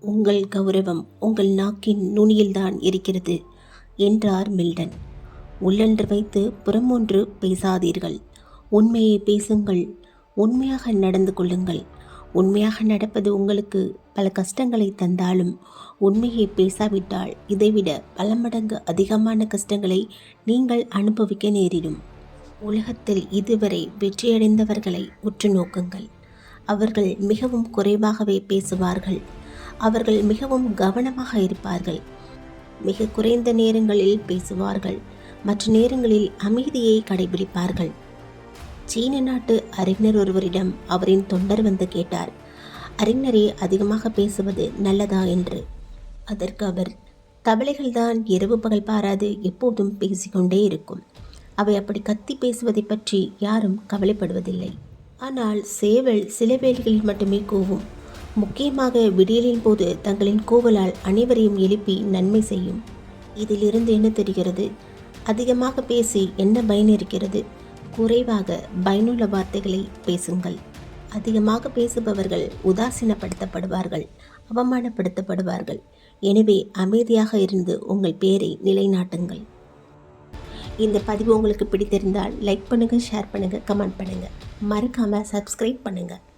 உங்கள் கௌரவம் உங்கள் நாக்கின் நுனியில்தான் இருக்கிறது என்றார் மில்டன். உள்ளன்று வைத்து புறமொன்று பேசாதீர்கள். உண்மையை பேசுங்கள். உண்மையாக நடந்து கொள்ளுங்கள். உண்மையாக நடப்பது உங்களுக்கு பல கஷ்டங்களை தந்தாலும் உண்மையை பேசாவிட்டால் இதைவிட பல மடங்கு அதிகமான கஷ்டங்களை நீங்கள் அனுபவிக்க நேரிடும். உலகத்தில் இதுவரை வெற்றியடைந்தவர்களை உற்று நோக்குங்கள். அவர்கள் மிகவும் குறைவாகவே பேசுவார்கள். அவர்கள் மிகவும் கவனமாக இருப்பார்கள். மிக குறைந்த நேரங்களில் பேசுவார்கள். மற்ற நேரங்களில் அமைதியை கடைபிடிப்பார்கள். சீன நாட்டு அறிஞர் ஒருவரிடம் அவரின் தொண்டர் வந்து கேட்டார் அறிஞரே அதிகமாக பேசுவது நல்லதா என்று? அதற்கு அவர் தவளைகள்தான் இரவு பகல் பாராது எப்போதும் பேசிக்கொண்டே இருக்கும். அவை அப்படி கத்தி பேசுவதை பற்றி யாரும் கவலைப்படுவதில்லை. ஆனால் சேவல் சில வேலைகளில் மட்டுமே கூவும் முக்கியமாக விடியலின் போது தங்களின் கூவலால் அனைவரையும் எழுப்பி நன்மை செய்யும். இதிலிருந்து என்ன தெரிகிறது? அதிகமாக பேசி என்ன பயன் இருக்கிறது? குறைவாக பயனுள்ள வார்த்தைகளை பேசுங்கள். அதிகமாக பேசுபவர்கள் உதாசீனப்படுத்தப்படுவார்கள் அவமானப்படுத்தப்படுவார்கள். எனவே அமைதியாக இருந்து உங்கள் பேரை நிலைநாட்டுங்கள். இந்த பதிவு உங்களுக்கு பிடித்திருந்தால் லைக் பண்ணுங்கள் ஷேர் பண்ணுங்கள் கமெண்ட் பண்ணுங்கள் மறக்காமல் சப்ஸ்கிரைப் பண்ணுங்கள்